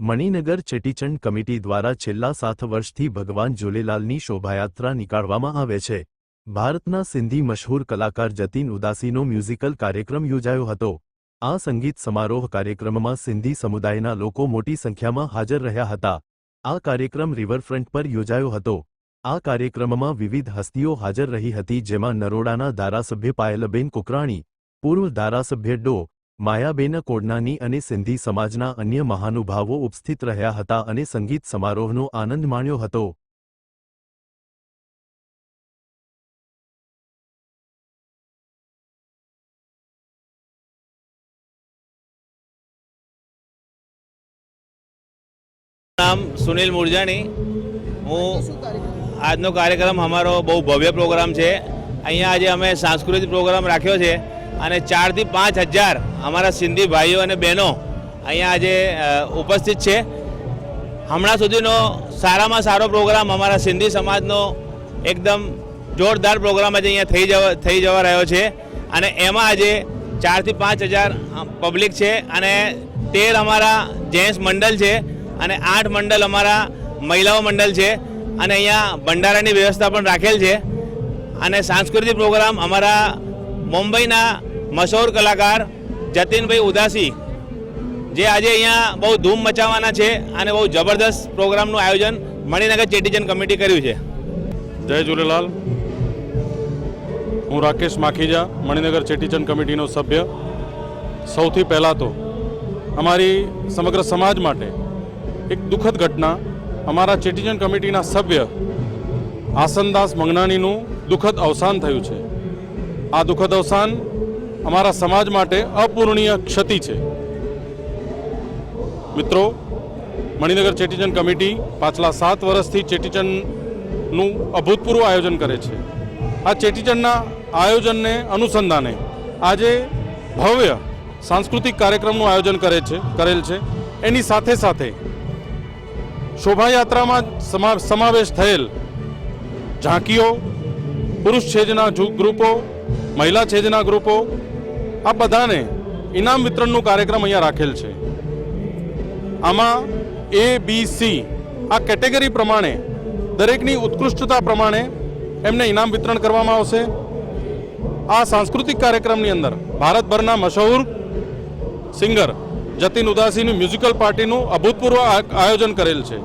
Maninagar Cheti Chand committee દ્વારા છેલ્લા સાત વર્ષથી ભગવાન ઝૂલેલાલની શોભાયાત્રા નીકાળવામાં આવે છે. ભારતના સિંધી મશહૂર કલાકાર જતીન ઉદાસીનો મ્યુઝિકલ કાર્યક્રમ યોજાયો હતો. આ સંગીત સમારોહ કાર્યક્રમમાં સિંધી સમુદાયના લોકો મોટી સંખ્યામાં હાજર રહ્યા હતા. આ કાર્યક્રમ રિવરફ્રન્ટ પર યોજાયો હતો. આ કાર્યક્રમમાં વિવિધ હસ્તીઓ હાજર રહી હતી જેમાં નરોડાના ધારાસભ્ય પાયલબેન કુકરાણી, પૂર્વ ધારાસભ્ય ડો. માયાબેન કોડનાની અને સિંધી સમાજના અન્ય મહાનુભાવો ઉપસ્થિત રહ્યા હતા અને સંગીત સમારોહનો આનંદ માણ્યો હતો. નામ સુનિલ મુરજાણી. હું આજનો કાર્યક્રમ, અમારો બહુ ભવ્ય પ્રોગ્રામ છે. અહીંયા આજે અમે સાંસ્કૃતિક પ્રોગ્રામ રાખ્યો છે. અને ચારથી પાંચ હજાર અમારા સિંધી ભાઈઓ અને બહેનો અહીંયા આજે ઉપસ્થિત છે. હમણાં સુધીનો સારામાં સારો પ્રોગ્રામ અમારા સિંધી સમાજનો એકદમ જોરદાર પ્રોગ્રામ આજે અહીંયા થઈ જવા થઈ જવા રહ્યો છે. અને એમાં આજે ચારથી પાંચ હજાર પબ્લિક છે અને તેર અમારા જેન્ટ્સ મંડળ છે અને આઠ મંડળ અમારા મહિલાઓ મંડળ છે. અને અહીંયા ભંડારાની વ્યવસ્થા પણ રાખેલ છે. અને સાંસ્કૃતિક પ્રોગ્રામ અમારા મુંબઈના મશહૂર કલાકાર જતીનભાઈ ઉદાસી, જે આજે અહીંયા બહુ ધૂમ મચાવવાના છે અને બહુ જબરદસ્ત પ્રોગ્રામનું આયોજન મણિનગર ચેટીચંદ કમિટી કર્યું છે. જય ઝૂલેલાલ હું રાકેશ માખીજા, મણિનગર ચેટીચંદ કમિટીનો સભ્ય. સૌથી પહેલાં તો અમારી સમગ્ર સમાજ માટે એક દુઃખદ ઘટના અમારા ચેટીચંદ કમિટીના સભ્ય આસનદાસ મંગનાણીનું દુઃખદ અવસાન થયું છે. આ દુઃખદ અવસાન અમારા સમાજ માટે અપૂર્ણીય ક્ષતિ છે. મિત્રો, મણિનગર ચેટીચંદ કમિટી પાછલા સાત વર્ષથી ચેટીચંદનું અભૂતપૂર્વ આયોજન કરે છે. આ ચેટીચંદના આયોજનને અનુસંધાને આજે ભવ્ય સાંસ્કૃતિક કાર્યક્રમનું આયોજન કરે છે, કરેલ છે. એની સાથે સાથે શોભાયાત્રામાં સમા, સમાવેશ થયેલ ઝાંકીઓ, પુરુષ છેજના ગ્રુપો, મહિલા છેજના ગ્રુપો આ બધાને ઇનામ વિતરણનું કાર્યક્રમ અહીંયા રાખેલ છે. આમાં એ બી સી આ કેટેગરી પ્રમાણે, દરેકની ઉત્કૃષ્ટતા પ્રમાણે એમને ઇનામ વિતરણ કરવામાં આવશે. આ સાંસ્કૃતિક કાર્યક્રમની અંદર ભારતભરના મશહૂર સિંગર જતીન ઉદાસીની મ્યુઝિકલ પાર્ટીનું અભૂતપૂર્વ આયોજન કરેલ છે.